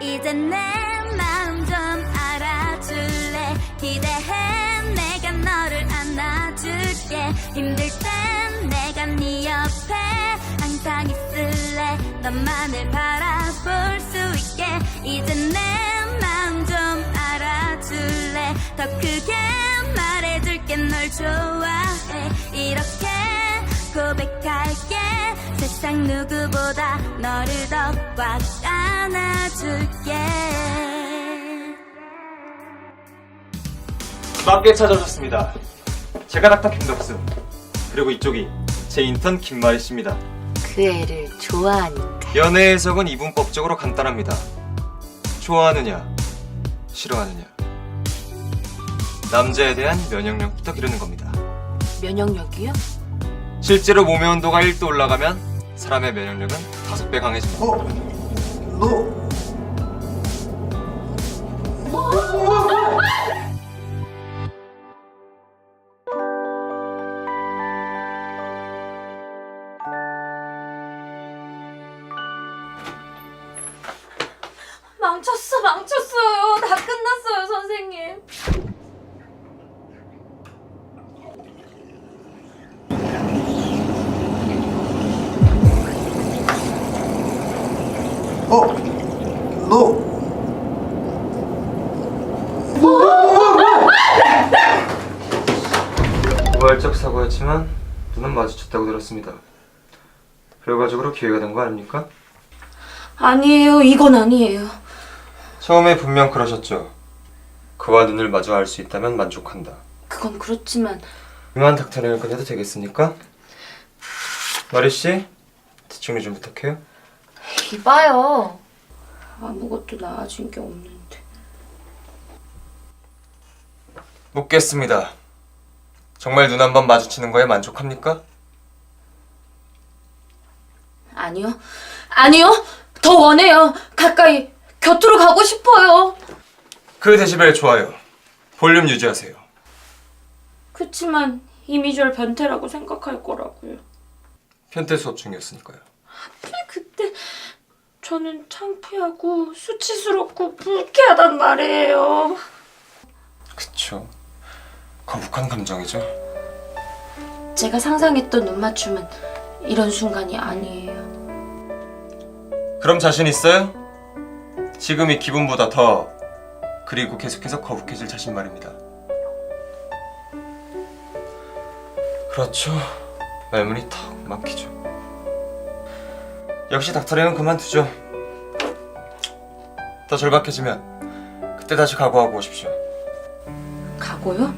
이제 내 마음 좀 알아줄래? 기대해. 내가 너를 안아줄게. 힘들 땐 내가 네 옆에 항상 있을래. 너만을 바라볼 수 있게. 이제 내 마음 좀 알아줄래? 더 크게 말해줄게. 널 좋아해. 이렇게 고백할게 세상 누구보다 너를 더 꽉 안아줄게 맞게 찾아오셨습니다. 제가 닥터 김덕수 그리고 이쪽이 제 인턴 김마리 씨입니다. 그 애를 좋아하니까. 연애 해석은 이분법적으로 간단합니다. 좋아하느냐, 싫어하느냐. 남자에 대한 면역력부터 기르는 겁니다. 면역력이요? 실제로 몸의 온도가 1도 올라가면 사람의 면역력은 5배 강해집니다. 너 망쳤어, 망쳤어요. 다 끝났어요, 선생님. 어? 너 우발적 사고였지만 눈은 마주쳤다고 들었습니다. 결과적으로 기회가 된 거 아닙니까? 아니에요, 이건 아니에요. 처음에 분명 그러셨죠. 그와 눈을 마주할 수 있다면 만족한다. 그건 그렇지만 이만 닥터링을 끝내도 되겠습니까? 마리 씨, 뒷정리 좀 부탁해요. 이봐요. 아무것도 나아진 게 없는데. 묻겠습니다. 정말 눈 한 번 마주치는 거에 만족합니까? 아니요, 아니요. 더 원해요. 가까이 곁으로 가고 싶어요. 그 데시벨 좋아요. 볼륨 유지하세요. 그치만 이미 절 변태라고 생각할 거라고요. 편태 수업 중이었으니까요. 그 때 저는 창피하고 수치스럽고 불쾌하단 말이에요. 그쵸. 거북한 감정이죠. 제가 상상했던 눈 맞춤은 이런 순간이 아니에요. 그럼 자신 있어요? 지금 이 기분보다 더 그리고 계속해서 거북해질 자신 말입니다. 그렇죠. 말문이 턱 막히죠. 역시 닥터링은 그만두죠. 더 절박해지면 그때 다시 각오하고 오십시오. 가고요?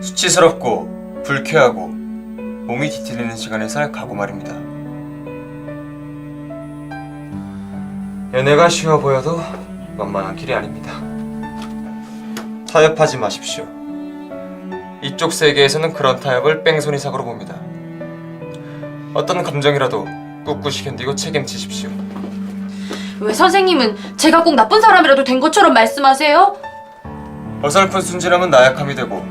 수치스럽고 불쾌하고 몸이 뒤틀리는 시간을 살 각오 말입니다. 연애가 쉬워 보여도 만만한 길이 아닙니다. 타협하지 마십시오. 이쪽 세계에서는 그런 타협을 뺑소니 사고로 봅니다. 어떤 감정이라도 꿋꿋이 견디고 책임지십시오. 왜 선생님은 제가 꼭 나쁜 사람이라도 된 것처럼 말씀하세요? 어설픈 순진함은 나약함이 되고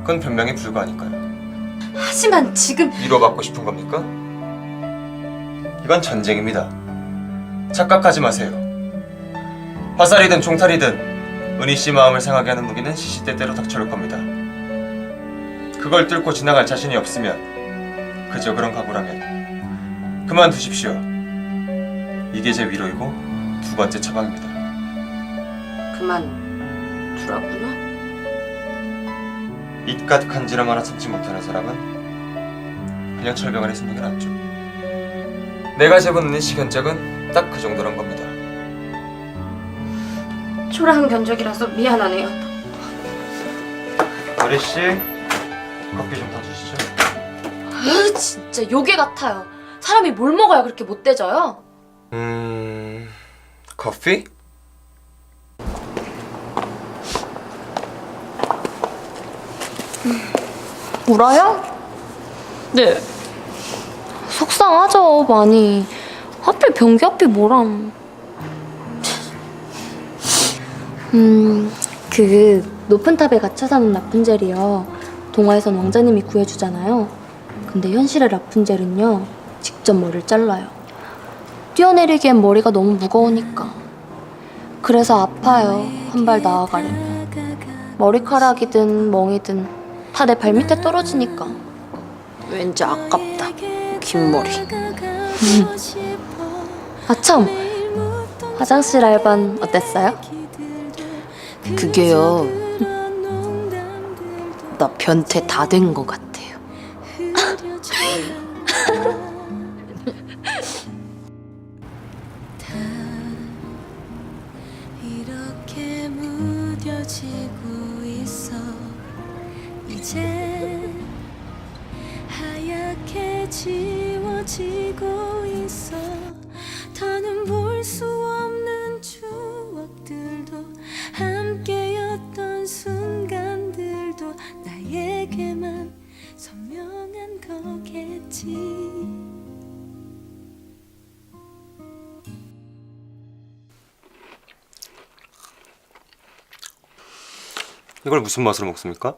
그건 변명이 불가하니까요. 하지만 지금 위로받고 싶은 겁니까? 이건 전쟁입니다. 착각하지 마세요. 화살이든 종탈이든 은희 씨 마음을 상하게 하는 무기는 시시때때로 닥쳐올 겁니다. 그걸 뚫고 지나갈 자신이 없으면 그저 그런 각오라면 그만두십시오. 이게 제 위로이고 두 번째 처방입니다. 그만 두라고요? 입갓 간지럼 하나 참지 못하는 사람은 그냥 철벽 안에 숨는 게 낫죠. 내가 씨 견적은 딱 그 정도란 겁니다. 초라한 견적이라서 미안하네요. 은희 씨 커피 좀 타주시죠. 으 진짜 요괴 같아요. 사람이 뭘 먹어야 그렇게 못돼져요? 음 커피? 울어요? 네. 속상하죠, 많이. 하필 변기 앞이 뭐람. 음, 그 높은 탑에 갇혀 사는 라푼젤이요. 동화에선 왕자님이 구해주잖아요. 근데 현실의 라푼젤은요, 직접 머리를 잘라요. 뛰어내리기엔 머리가 너무 무거우니까. 그래서 아파요. 한 발 나아가려면. 머리카락이든 멍이든 다 내 발밑에 떨어지니까. 왠지 아깝다. 긴 머리. 아참! 화장실 알바는 어땠어요? 그게요. 나 변태 다 된 것 같아요. 지워지고 있어 더는 볼 수 없는 추억들도 함께였던 순간들도 나에게만 선명한 거겠지 이걸 무슨 맛으로 먹습니까?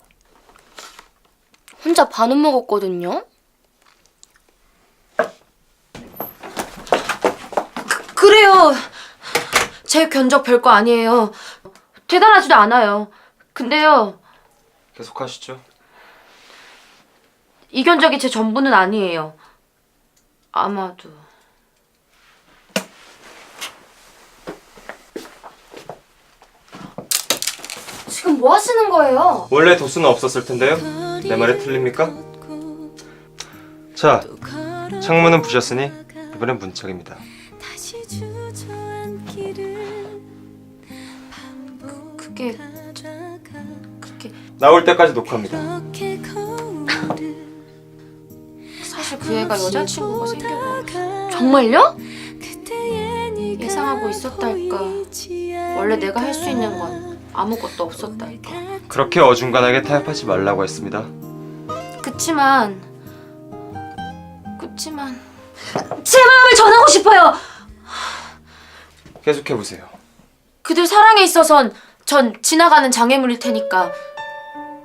혼자 반은 먹었거든요? 제 견적 별거 아니에요. 대단하지도 않아요. 근데요, 계속 하시죠. 이 견적이 제 전부는 아니에요. 아마도. 지금 뭐 하시는 거예요? 원래 도수는 없었을 텐데요. 내 말이 틀립니까? 자, 창문은 부셨으니 이번엔 문짝입니다. 나올 때까지 녹화합니다. 사실 그 애가 여자친구가 생겨서 정말요? 예상하고 있었달까. 원래 내가 할 수 있는 건 아무것도 없었달까. 그렇게 어중간하게 타협하지 말라고 했습니다. 그치만 그치만 제 마음을 전하고 싶어요. 계속해 보세요. 그들 사랑에 있어선 전 지나가는 장애물일 테니까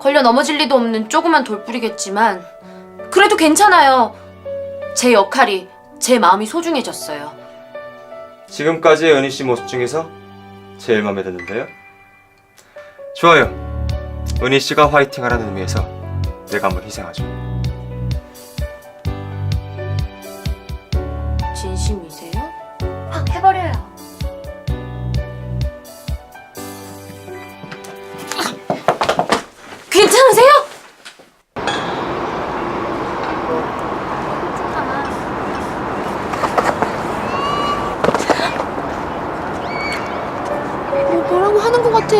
걸려 넘어질 리도 없는 조그만 돌뿌리겠지만 그래도 괜찮아요. 제 역할이 제 마음이 소중해졌어요. 지금까지의 은희 씨 모습 중에서 제일 마음에 드는데요. 좋아요. 은희 씨가 화이팅하라는 의미에서 내가 한번 희생하죠. 같아.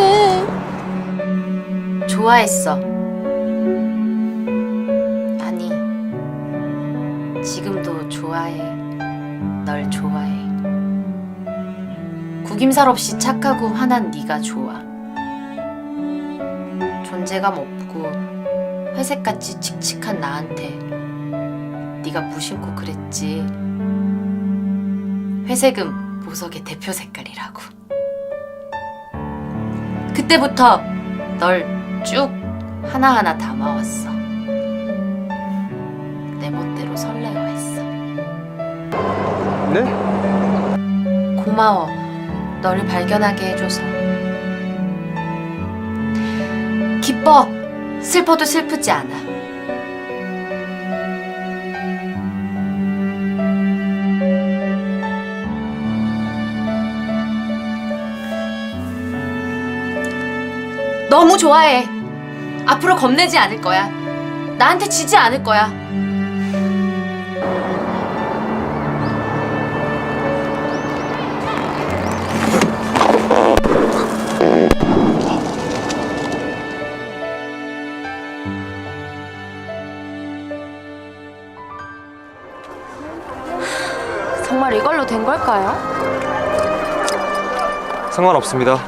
좋아했어. 아니, 지금도 좋아해. 널 좋아해. 구김살 없이 착하고 환한 네가 좋아. 존재감 없고 회색같이 칙칙한 나한테 네가 무심코 그랬지. 회색은 보석의 대표 색깔이라고. 그때부터 널 쭉 하나하나 담아왔어. 내 멋대로 설레어 했어. 네? 고마워. 너를 발견하게 해줘서. 기뻐. 슬퍼도 슬프지 않아. 너무 좋아해. 앞으로 겁내지 않을 거야. 나한테 지지 않을 거야. 정말 이걸로 된 걸까요? 상관없습니다.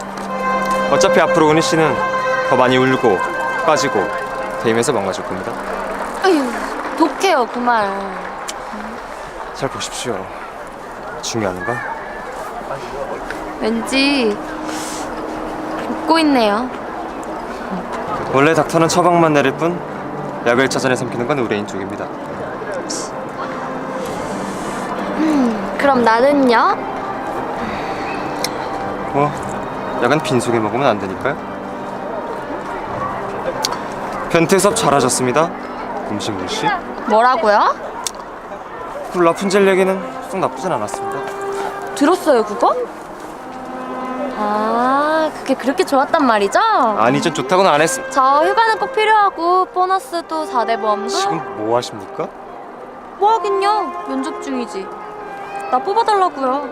어차피 앞으로 은희 씨는 더 많이 울고 빠지고 대임에서 망가질 겁니다. 아유, 독해요, 그 말. 잘 보십시오. 중요한 건 왠지 웃고 있네요. 원래 닥터는 처방만 내릴 뿐 약을 짜잔에 삼키는 건 의뢰인 쪽입니다. 음, 그럼 나는요? 뭐 약간 빈속에 먹으면 안 되니까요. 변태 수업 잘하셨습니다. 음식물 씨. 뭐라고요? 그 라푼젤 얘기는 썩 나쁘진 않았습니다. 들었어요 그거? 아 그게 그렇게 좋았단 말이죠? 아니 전 좋다고는 안 했어. 저 휴가는 꼭 필요하고 보너스도 4대 보험도 지금 뭐 하십니까? 뭐 하긴요 면접 중이지 나 뽑아달라고요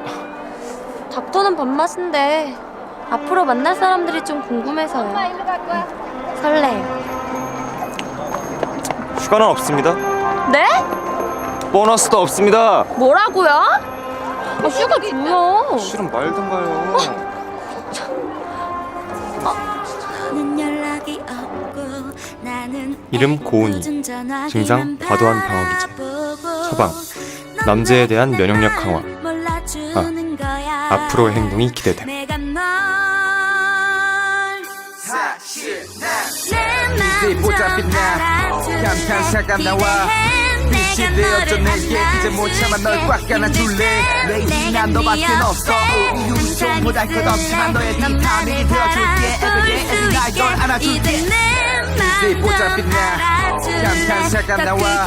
닥터는 밥맛인데 앞으로 만날 사람들이 좀 궁금해서요 설레요 휴가는 없습니다. 네? 보너스도 없습니다. 뭐라고요? 아 휴가 줘요 실은 말든가요. 이름 고은이. 증상 과도한 방어기제. 처방. 남자에 대한 면역력 강화. 아, 앞으로의 행동이 기대됨. 내가 널 이제 보잡힌 나 감탄사가 나와 빛이 되어줘 내게 이제 못 참아 널 꽉 안아줄래 레이디 난 너밖에 없어 우리 유좀 못할 것 없지만 너의 비타민이 되어줄게 everyday 날널 안아줄게 이제 보잡힌 나 감탄사가 나와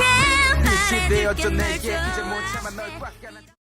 빛이 되어줘 내게 이제 못 참아 널 꽉 안아줄게